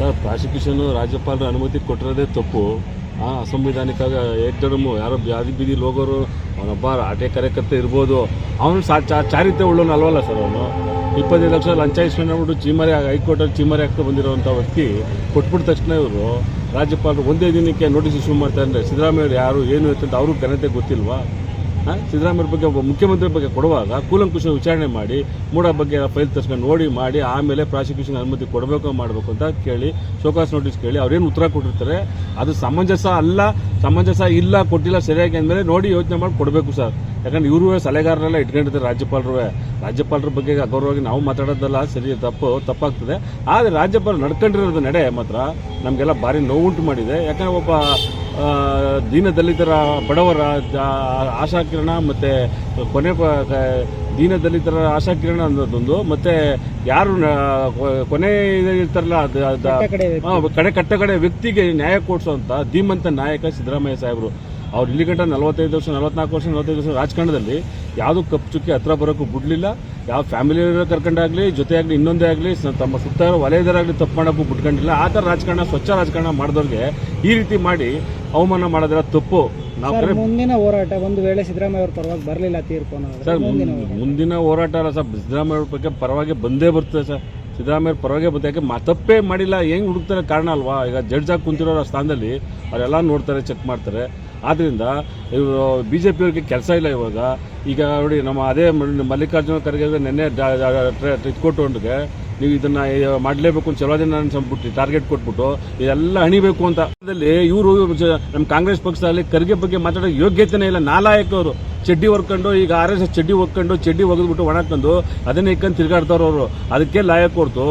Sir, prosecution ರಾಜ್ಯಪಾಲರ ಅನುಮತಿ ಕೊಟ್ಟಿರೋದೇ ತಪ್ಪು. ಆ ಅಸಂವಿಧಾನಿಕ ಏಟರ್ಮು ಯಾರೋ ಬ್ಯಾದಿ ಬೀದಿ ಹೋಗೋರು ಅವನೊಬ್ಬ ಆಟೆ ಕಾರ್ಯಕರ್ತ ಇರ್ಬೋದು. ಅವನು ಸಾ ಚಾ- ಚಾರಿತ್ರ್ಯ ಉಳ್ಳೋನು ಅಲ್ವಲ್ಲ ಸರ್ ಅವನು? ಇಪ್ಪತ್ತೈದು ಲಕ್ಷ ಲಂಚ ಇಸ್ಕೊಂಡ್ಬಿಟ್ಟು ಚೀಮರಿ, ಹೈಕೋರ್ಟಲ್ಲಿ ಚೀಮರಿ ಹಾಕ್ತಾ ಬಂದಿರೋವಂಥ ವ್ಯಕ್ತಿ ಕೊಟ್ಬಿಟ್ಟ ತಕ್ಷಣ ಇವರು ರಾಜ್ಯಪಾಲರು ಒಂದೇ ದಿನಕ್ಕೆ ನೋಟಿಸ್ ಇಶ್ಯೂ ಮಾಡ್ತಾರೆ ಅಂದರೆ ಸಿದ್ದರಾಮಯ್ಯ ಯಾರು, ಏನು ಅಂತ ಅವ್ರಿಗೂ ಘನತೆ ಗೊತ್ತಿಲ್ವಾ? ಸಿದ್ದರಾಮಯ್ಯ ಬಗ್ಗೆ ಮುಖ್ಯಮಂತ್ರಿ ಬಗ್ಗೆ ಕೊಡುವಾಗ ಕೂಲಂಕುಷ ವಿಚಾರಣೆ ಮಾಡಿ, ಮೂಡ ಬಗ್ಗೆ ಫೈಲ್ ತರ್ಸ್ಕೊಂಡು ನೋಡಿ ಮಾಡಿ, ಆಮೇಲೆ ಪ್ರಾಸಿಕ್ಯೂಷನ್ ಅನುಮತಿ ಕೊಡಬೇಕು ಮಾಡಬೇಕು ಅಂತ ಕೇಳಿ, ಶೋಕಾಸ್ ನೋಟಿಸ್ ಕೇಳಿ ಅವ್ರೇನು ಉತ್ತರ ಕೊಟ್ಟಿರ್ತಾರೆ, ಅದು ಸಮಂಜಸ ಅಲ್ಲ ಸಮಂಜಸ ಇಲ್ಲ, ಕೊಟ್ಟಿಲ್ಲ ಸರಿಯಾಗಿ ಅಂದಮೇಲೆ ನೋಡಿ ಯೋಚನೆ ಮಾಡಿ ಕೊಡಬೇಕು ಸರ್. ಯಾಕಂದ್ರೆ ಇವರು ಸಲಹೆಗಾರರೆಲ್ಲ ಇಟ್ಕೊಂಡಿರ್ತಾರೆ ರಾಜ್ಯಪಾಲರು ರಾಜ್ಯಪಾಲರ ಬಗ್ಗೆ ಅಗೌರವವಾಗಿ ನಾವು ಮಾತಾಡೋದಲ್ಲ, ಸರಿ, ತಪ್ಪು, ತಪ್ಪಾಗ್ತದೆ. ಆದರೆ ರಾಜ್ಯಪಾಲರು ನಡ್ಕೊಂಡಿರೋದು ನಡೆ ಮಾತ್ರ ನಮಗೆಲ್ಲ ಭಾರಿ ನೋವುಂಟು ಮಾಡಿದೆ. ಯಾಕಂದ್ರೆ ಒಬ್ಬ ದೀನ ದಲಿತರ ಬಡವರ ಆಶಾಕಿರಣ ಮತ್ತು ಕೊನೆ ದೀನ ದಲಿತರ ಆಶಾಕಿರಣ ಅನ್ನೋದೊಂದು ಮತ್ತೆ ಯಾರು ಕೊನೆ ಇರ್ತಾರಲ್ಲ ಅದು ಕಡೆ ಕಟ್ಟ ಕಡೆ ವ್ಯಕ್ತಿಗೆ ನ್ಯಾಯ ಕೊಡಿಸುವಂತ ಧೀಮಂತ ನಾಯಕ ಸಿದ್ದರಾಮಯ್ಯ ಸಾಹೇಬರು. ಅವ್ರು ಇಲ್ಲಿ ಗಂಟ ನಲವತ್ತೈದು ವರ್ಷ ನಲವತ್ನಾಲ್ಕು ವರ್ಷ ನಲವತ್ತೈದು ವರ್ಷ ರಾಜಕಾರಣದಲ್ಲಿ ಯಾವುದು ಕಪ್ಪು ಚುಕ್ಕಿ ಹತ್ರ ಬರೋಕ್ಕೂ ಬಿಡಲಿಲ್ಲ. ಯಾವ ಫ್ಯಾಮಿಲಿ ಕರ್ಕೊಂಡಾಗಲಿ ಜೊತೆ ಆಗಲಿ ಇನ್ನೊಂದೇ ಆಗಲಿ ತಮ್ಮ ಸುತ್ತ ವಲಯದರಾಗಲಿ ತಪ್ಪು ಮಾಡೋಕ್ಕೂ ಬಿಟ್ಕೊಂಡಿಲ್ಲ. ಆ ಥರ ರಾಜಕಾರಣ ಸ್ವಚ್ಛ ರಾಜಕಾರಣ ಮಾಡಿದವ್ರಿಗೆ ಈ ರೀತಿ ಮಾಡಿ ಅವಮಾನ ಮಾಡೋದ್ರ ತಪ್ಪು. ನಾವು ಮುಂದಿನ ಹೋರಾಟ ಒಂದು ವೇಳೆ ಸಿದ್ದರಾಮಯ್ಯ ಅವ್ರ ಪರವಾಗಿ ಬರಲಿಲ್ಲ ತೀರ್ಪು ಅನ್ನೋದಾದ್ರೆ ಸರ್ ಮುಂದಿನ ಹೋರಾಟ. ಅಲ್ಲ ಸರ್ ಸಿದ್ದರಾಮಯ್ಯ ಅವ್ರ ಬಗ್ಗೆ ಪರವಾಗಿ ಬಂದೇ ಬರ್ತದೆ ಸರ್. ಸಿದ್ದರಾಮಯ್ಯ ಪರವಾಗಿ ಬರ್ತದೆ ಯಾಕೆ ತಪ್ಪೇ ಮಾಡಿಲ್ಲ ಹೆಂಗ್ ಹುಡುಕ್ತಾರೆ ಕಾರಣ ಅಲ್ವಾ? ಈಗ ಜಡ್ಜ್ ಆಗಿ ಕುಂತಿರೋ ಸ್ಥಾನದಲ್ಲಿ ಅವರೆಲ್ಲ ನೋಡ್ತಾರೆ ಚೆಕ್ ಮಾಡ್ತಾರೆ. ಆದ್ರಿಂದ ಇವರು ಬಿ ಜೆ ಪಿಯವ್ರಿಗೆ ಕೆಲಸ ಇಲ್ಲ ಇವಾಗ. ಈಗ ನೋಡಿ ನಮ್ಮ ಅದೇ ಮಲ್ಲಿಕಾರ್ಜುನ ಖರ್ಗೆ ನಿನ್ನೆ ಕೊಟ್ಟೊಂಡಿಗೆ. ನೀವು ಇದನ್ನು ಮಾಡಲೇಬೇಕು ಅಂತ ಚಲೋ ದಿನ ಅನ್ಸ್ಬಿಟ್ಟು ಟಾರ್ಗೆಟ್ ಕೊಟ್ಬಿಟ್ಟು ಇದೆಲ್ಲ ಹಣಿಬೇಕು ಅಂತ. ಇವರು ನಮ್ಮ ಕಾಂಗ್ರೆಸ್ ಪಕ್ಷದಲ್ಲಿ ಖರ್ಗೆ ಬಗ್ಗೆ ಮಾತಾಡೋ ಯೋಗ್ಯತೆನೇ ಇಲ್ಲ. ನಾಲಾಯಕವರು ಚಡ್ಡಿ ಹೊರ್ಕೊಂಡು ಈಗ ಆರ್ ಎಸ್ ಎಸ್ ಚಡ್ಡಿ ಹೊರ್ಕೊಂಡು ಚಡ್ಡಿ ಒಗೆದ್ಬಿಟ್ಟು ಒಣಕೊಂಡು ಅದನ್ನೇ ಇಕ್ಕಂಡು ತಿರ್ಗಾಡ್ತಾರವರು ಅದಕ್ಕೆ ಲಾಯಕ್ ಕೊಡ್ತು.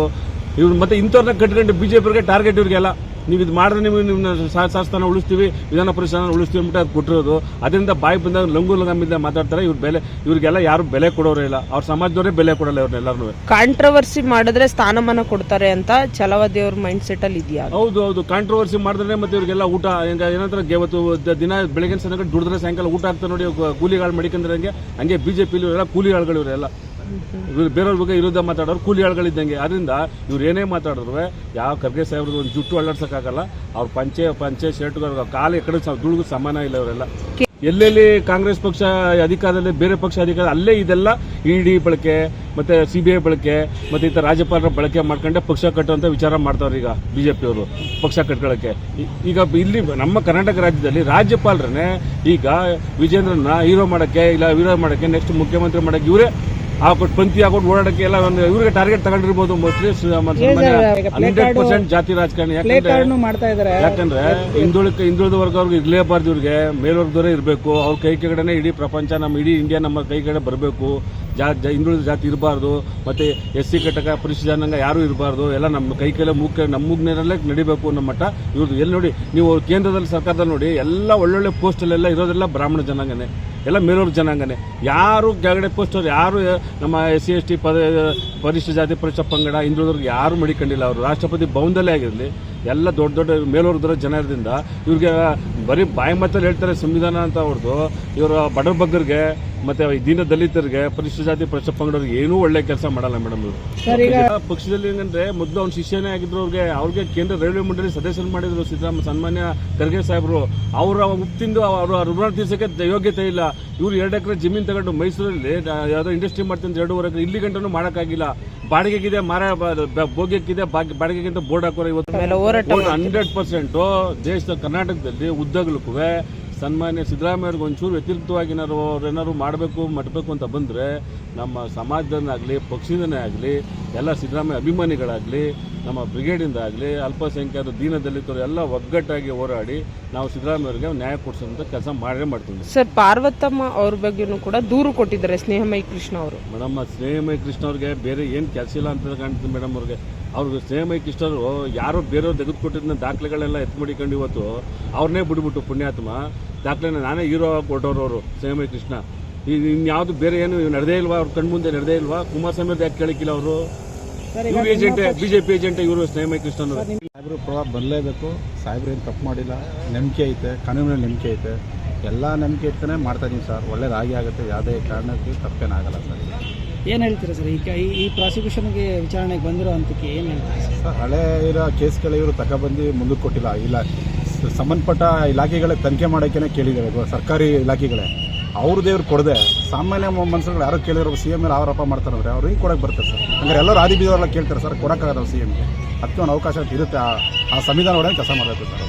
ಇವ್ರು ಮತ್ತೆ ಇಂಥವ್ರನ್ನ ಕಟ್ಕೊಂಡು ಬಿಜೆಪಿಗೆ ಟಾರ್ಗೆಟ್ ಇವ್ರಿಗೆಲ್ಲ. ನೀವು ಇದು ಮಾಡಿದ್ರೆ ನಿಮಗೆ ನಿಮ್ಮ ಶಾಸನ ಉಳಿಸ್ತೀವಿ ವಿಧಾನ ಪರಿಷತ್ ಉಳಿಸ್ತೀವಿ ಅಂತ ಅದು ಕೊಟ್ಟಿರೋದು. ಅದರಿಂದ ಬಾಯಿ ಬಂದಾಗ ಲಂಗು ಲಂಗಮಿಂದ ಮಾತಾಡ್ತಾರೆ. ಇವ್ರ ಬೆಲೆ ಇವರಿಗೆಲ್ಲ ಯಾರು ಬೆಲೆ ಕೊಡೋರೇ ಇಲ್ಲ. ಅವ್ರ ಸಮಾಜದವರೇ ಬೆಲೆ ಕೊಡಲ್ಲ ಇವ್ರನ್ನೆಲ್ಲರೂ ಕಾಂಟ್ರವರ್ಸಿ ಮಾಡಿದ್ರೆ ಸ್ಥಾನಮಾನ ಕೊಡ್ತಾರೆ ಅಂತ ಛಲವಾದಿ ಅವ್ರ ಮೈಂಡ್ ಸೆಟ್ ಅಲ್ಲಿ ಇದೆಯಾ? ಹೌದು ಹೌದು. ಕಾಂಟ್ರವರ್ಸಿ ಮಾಡಿದ್ರೆ ಮತ್ತೆ ಇವ್ರಿಗೆಲ್ಲ ಊಟ ಹೆಂಗ ಏನಂತಾರೆ ಇವತ್ತು ದಿನ ಬೆಳಗಿನ ಸಂಜೆ ದುಡಿದ್ರೆ ಸಾಯಂಕಾಲ ಊಟ ಆಗ್ತಾ ನೋಡಿ ಕೂಲಿಗಳು ಮಡಿಕಂದ್ರೆ ಹಂಗೆ ಹಂಗೆ ಬಿಜೆಪಿ ಇವರೆಲ್ಲ ಕೂಲಿಗಳು ಇವರೆಲ್ಲ. ಇವ್ರು ಬೇರೆಯವ್ರ ಬಗ್ಗೆ ವಿರುದ್ಧ ಮಾತಾಡೋರು ಕೂಲಿ ಆಳುಗಳಿದ್ದಂಗೆ. ಅದರಿಂದ ಇವ್ರು ಏನೇ ಮಾತಾಡಿದ್ರು ಯಾವ ಖರ್ಗೆ ಸಾಹೇಬ್ರದ್ದು ಒಂದು ಜುಟ್ಟು ಅಳ್ಳಾಡ್ಸೋಕ್ಕಾಗಲ್ಲ ಅವ್ರ ಪಂಚೆ ಪಂಚೆ ಶರ್ಟ್ಗಳು ಕಾಲು ಈ ದುಳುಗು ಸಮಾನ ಇಲ್ಲ ಅವರೆಲ್ಲ ಎಲ್ಲೆಲ್ಲಿ ಕಾಂಗ್ರೆಸ್ ಪಕ್ಷ ಅಧಿಕಾರದಲ್ಲಿ ಬೇರೆ ಪಕ್ಷ ಅಧಿಕಾರ, ಅಲ್ಲೇ ಇದೆಲ್ಲ ಇಡಿ ಬಳಕೆ, ಮತ್ತೆ ಸಿ ಬಿ ಐ ಬಳಕೆ, ಮತ್ತೆ ಈ ಥರ ರಾಜ್ಯಪಾಲರ ಬಳಕೆ ಮಾಡ್ಕೊಂಡೆ ಪಕ್ಷ ಕಟ್ಟುವಂತ ವಿಚಾರ ಮಾಡ್ತಾವ್ರೆ ಈಗ ಬಿಜೆಪಿಯವರು ಪಕ್ಷ ಕಟ್ಕೊಳ್ಳೋಕ್ಕೆ ಈಗ ಇಲ್ಲಿ ನಮ್ಮ ಕರ್ನಾಟಕ ರಾಜ್ಯದಲ್ಲಿ ರಾಜ್ಯಪಾಲರನ್ನೇ ಈಗ ವಿಜೇಂದ್ರನ್ನ ಹೀರೋ ಮಾಡಕ್ಕೆ, ಇಲ್ಲ ವಿರೋಧ ಮಾಡಕ್ಕೆ ನೆಕ್ಸ್ಟ್ ಮುಖ್ಯಮಂತ್ರಿ ಮಾಡೋಕ್ಕೆ ಇವರೇ ಹಾಕೊಟ್ಟು ಪಂಕ್ತಿ ಹಾಕೊಂಡು ಓಡಾಡಕ್ಕೆ ಎಲ್ಲ ಒಂದು ಇವ್ರಿಗೆ ಟಾರ್ಗೆಟ್ ತಗೊಂಡಿರ್ಬೋದು ಮೋಸ್ಟ್ಲಿ ಹಂಡ್ರೆಡ್ ಪರ್ಸೆಂಟ್ ಜಾತಿ ರಾಜಕಾರಣಿ. ಯಾಕಂದ್ರೆ ಹಿಂದುಳಿಕ ಹಿಂದುಳಿದ ವರ್ಗ ಅವ್ರಿಗೆ ಇರ್ಲೇಬಾರ್ದು ಇವ್ರಿಗೆ. ಮೇಲ್ವರ್ಗದವರೇ ಇರಬೇಕು. ಅವ್ರ ಕೈ ಕೆಳಗಡೆ ಇಡೀ ಪ್ರಪಂಚ ನಮ್ಮ ಇಡೀ ಇಂಡಿಯಾ ನಮ್ಮ ಕೈ ಕಡೆ ಬರಬೇಕು. ಜಾ ಜಾ- ಹಿಂದುಳಿದ ಜಾತಿ ಇರಬಾರ್ದು, ಮತ್ತೆ ಎಸ್ ಸಿ ಘಟಕ ಪರಿಶಿಷ್ಟ ಜನಾಂಗ ಯಾರು ಇರಬಾರ್ದು, ಎಲ್ಲ ನಮ್ಮ ಕೈ ಕೈಲೇ ಮೂಗ್ ನಮ್ಮ ನಡಿಬೇಕು ಅನ್ನೋ ಮಟ್ಟ ಇವ್ರದ್ದು ಎಲ್ಲಿ ನೋಡಿ, ನೀವು ಕೇಂದ್ರದಲ್ಲಿ ಸರ್ಕಾರದಲ್ಲಿ ನೋಡಿ, ಎಲ್ಲ ಒಳ್ಳೊಳ್ಳೆ ಪೋಸ್ಟಲ್ಲೆಲ್ಲ ಇರೋದೆಲ್ಲ ಬ್ರಾಹ್ಮಣ ಜನಾಂಗನೇ, ಎಲ್ಲ ಮೇಲೂರು ಜನಾಂಗನೇ. ಯಾರು ಕೆಳಗಡೆ ಪೋಸ್ಟರ್ ಯಾರು ನಮ್ಮ ಎಸ್ ಸಿ, ಎಸ್ ಟಿ ಪದ ಪರಿಶಿಷ್ಟ ಜಾತಿ ಪರಿಶಿಷ್ಟ ಪಂಗಡ, ಹಿಂದುಳಿದವ್ರಿಗೆ ಯಾರು ಮಡಿಕೊಂಡಿಲ್ಲ ಅವರು. ರಾಷ್ಟ್ರಪತಿ ಭವನದಲ್ಲೇ ಆಗಿರಲಿ, ಎಲ್ಲ ದೊಡ್ಡ ದೊಡ್ಡ ಮೇಲೂರ್ದರ ಜನರಿಂದ ಇವ್ರಿಗೆ ಬರೀ ಬಾಯಿ ಮಾತಲ್ಲಿ ಹೇಳ್ತಾರೆ ಸಂವಿಧಾನ ಅಂತ ಅವ್ರದ್ದು ಇವರು ಬಡ ಬಗ್ಗರಿಗೆ ಮತ್ತೆ ಈ ದೀನ ದಲಿತರಿಗೆ ಪರಿಶಿಷ್ಟ ಜಾತಿ ಪರಿಶಿಷ್ಟ ಪಂಗಡವ್ರಿಗೆ ಏನೂ ಒಳ್ಳೆ ಕೆಲಸ ಮಾಡಲ್ಲ ಮೇಡಮ್ ಇವರು. ಪಕ್ಷದಲ್ಲಿ ಏನಂದ್ರೆ ಮೊದಲು ಅವ್ನ ಶಿಷ್ಯನೇ ಆಗಿದ್ರು ಅವ್ರಿಗೆ ಅವ್ರಿಗೆ ಕೇಂದ್ರ ರೈಲ್ವೆ ಮಂಡಳಿ ಸದಸ್ಯರು ಮಾಡಿದ್ರು ಸಿದ್ದರಾಮ ಸನ್ಮಾನ್ಯ ಖರ್ಗೆ ಸಾಹೇಬರು. ಅವರ ಉಪ್ತಿಂದು ಅವರು ಋಣ ತೀರ್ಸಕ್ಕೆ ಯೋಗ್ಯತೆ ಇಲ್ಲ. ಇವ್ರು ಎರಡು ಎಕರೆ ಜಮೀನು ತಗೊಂಡು ಮೈಸೂರಲ್ಲಿ ಯಾವುದೋ ಇಂಡಸ್ಟ್ರಿ ಮಾಡ್ತೀನಿ ಎರಡೂವರೆ ಎಕರೆ ಇಲ್ಲಿ ಗಂಟನೂ ಮಾಡೋಕ್ಕಾಗಿಲ್ಲ. ಬಾಡಿಗೆಗಿದೆ ಮಾರ ಭೋಗ್ಯಕ್ಕಿದೆ ಬಾಡಿಗೆಗಿಂತ ಬೋರ್ಡ್ ಹಾಕೋರು ಇವತ್ತು. ಹಂಡ್ರೆಡ್ ಪರ್ಸೆಂಟ್ ದೇಶದ ಕರ್ನಾಟಕದಲ್ಲಿ ಉದ್ದಗಲಕ್ಕೂ. ಸನ್ಮಾನ್ಯ ಸಿದ್ದರಾಮಯ್ಯ ಅವ್ರಿಗೆ ಒಂಚೂರು ವ್ಯತಿರಿಕ್ತವಾಗಿ ಏನಾರು ಅವ್ರು ಏನಾದ್ರು ಮಾಡಬೇಕು ಮಟ್ಟಬೇಕು ಅಂತ ಬಂದರೆ ನಮ್ಮ ಸಮಾಜದನ್ನಾಗಲಿ ಪಕ್ಷದನ್ನೇ ಆಗಲಿ, ಎಲ್ಲ ಸಿದ್ದರಾಮಯ್ಯ ಅಭಿಮಾನಿಗಳಾಗಲಿ ನಮ್ಮ ಬ್ರಿಗೇಡಿಂದ ಆಗಲಿ ಅಲ್ಪಸಂಖ್ಯಾತರು ದೀನ ದಲಿತರು ಎಲ್ಲ ಒಗ್ಗಟ್ಟಾಗಿ ಹೋರಾಡಿ ನಾವು ಸಿದ್ದರಾಮಯ್ಯವರಿಗೆ ನ್ಯಾಯ ಕೊಡಿಸೋಂಥ ಕೆಲಸ ಮಾಡೇ ಮಾಡ್ತೀವಿ. ಸರ್ ಪಾರ್ವತಮ್ಮ ಅವ್ರ ಬಗ್ಗೆನೂ ಕೂಡ ದೂರು ಕೊಟ್ಟಿದ್ದಾರೆ ಸ್ನೇಹಮಯ ಕೃಷ್ಣ ಅವರು. ಮೇಡಮ್ ಸ್ನೇಹಮಯ ಕೃಷ್ಣ ಅವ್ರಿಗೆ ಬೇರೆ ಏನು ಕೆಲಸ ಇಲ್ಲ ಅಂತ ಕಾಣ್ತದೆ ಮೇಡಮ್ ಅವ್ರಿಗೆ. ಅವ್ರಿಗೆ ಸ್ನೇಹಮಯ ಅವರು ಯಾರೋ ಬೇರೆಯವ್ರು ತೆಗೆದುಕೊಟ್ಟಿದ್ದ ದಾಖಲೆಗಳೆಲ್ಲ ಎತ್ತು ಮಾಡಿಕೊಂಡು ಇವತ್ತು ಅವ್ರನ್ನೇ ಬಿಡ್ಬಿಟ್ಟು ಪುಣ್ಯಾತ್ಮ. ದಾಖಲೆನ ನಾನೇ ಹೀರೋ ಕೊಟ್ಟವ್ರು ಅವರು ಸ್ನೇಹಮಯ ಕೃಷ್ಣ. ಇನ್ಯಾವುದು ಬೇರೆ ಏನು ನಡೆದೇ ಇಲ್ವಾ? ಅವ್ರ ಕಣ್ಮುಂದೆ ನಡೆದೇ ಇಲ್ವಾ? ಕುಮಾರಸ್ವಾಮಿ ಯಾಕೆ ಕೇಳಿಕ್ಕಿಲ್ಲ ಅವರು? ಇವ್ರು ಏಜೆಂಟ್ ಬಿಜೆಪಿ ಏಜೆಂಟ್ ಇವರು ಸ್ನೇಹ ಕೃಷ್ಣನ್ ಅವರು ಸಾಹೇಬ್ರು ಪ್ರಭಾವ ಬರಲೇಬೇಕು. ಸಾಹೇಬ್ರು ಏನು ತಪ್ಪು ಮಾಡಿಲ್ಲ. ನಂಬಿಕೆ ಐತೆ ಕಾನೂನಲ್ಲಿ ನಂಬಿಕೆ ಐತೆ. ಎಲ್ಲ ನಂಬಿಕೆ ಇಟ್ಕೊಂಡೇ ಮಾಡ್ತಾ ಇದೀನಿ ಸರ್. ಒಳ್ಳೇದಾಗಿ ಆಗುತ್ತೆ. ಯಾವುದೇ ಕಾರಣಕ್ಕೆ ತಪ್ಪೇನಾಗಲ್ಲ ಸರ್. ಏನು ಹೇಳ್ತೀರಾ ಸರ್? ಈಗ ಈ ಪ್ರಾಸಿಕ್ಯೂಷನ್ಗೆ ವಿಚಾರಣೆಗೆ ಬಂದಿರೋ ಹಂತಕ್ಕೆ ಏನು ಹೇಳ್ತೀರಾ ಸರ್? ಸರ್ ಹಳೆ ಇರೋ ಕೇಸ್ಗಳು ಇವರು ತಗೊಬಂದು ಮುಂದಕ್ಕೆ ಕೊಟ್ಟಿಲ್ಲ. ಇಲ್ಲ ಸಂಬಂಧಪಟ್ಟ ಇಲಾಖೆಗಳೇ ತನಿಖೆ ಮಾಡೋಕ್ಕೇನೆ ಕೇಳಿದ್ದಾರೆ. ಸರ್ಕಾರಿ ಇಲಾಖೆಗಳೇ. ಅವ್ರದ್ದು ದೇವ್ರು ಕೊಡದೆ ಸಾಮಾನ್ಯ ಮನುಷ್ಯರುಗಳು ಯಾರು ಕೇಳಿರೋ ಸಿ ಎಂ ಮೇಲೆ ಆರೋಪ ಮಾಡ್ತಾರಂದ್ರೆ ಅವ್ರು ಹಿಂಗೆ ಕೊಡಕ್ಕೆ ಬರ್ತಾರೆ ಸರ್. ಹಂಗಾರೆ ಎಲ್ಲರೂ ಆದಿ ಬೀದವರೆಲ್ಲ ಕೇಳ್ತಾರೆ ಸರ್ ಕೊಡೋಕ್ಕಾಗಲ್ಲ ಸಿ ಎಮ್ಗೆ ಅದಕ್ಕೆ ಒಂದು ಅವಕಾಶ ಇರುತ್ತೆ ಆ- ಸಂವಿಧಾನ ಒಳಗೆ ಕೆಲಸ ಮಾಡಬೇಕು ಸರ್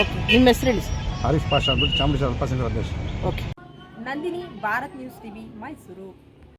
ಓಕೆ ನಿಮ್ಮ ಹೆಸರು ಹೇಳಿ ಹರೀಶ್ ಪಾಷಾ ಅಂದ್ಬಿಟ್ಟು ಚಾಮುಂಡೇಶ್ವರಿ ಅಲ್ಪಸಂಖ್ಯಾತ ಅಧ್ಯಕ್ಷ okay. Nandini Bharat news TV Mysuru.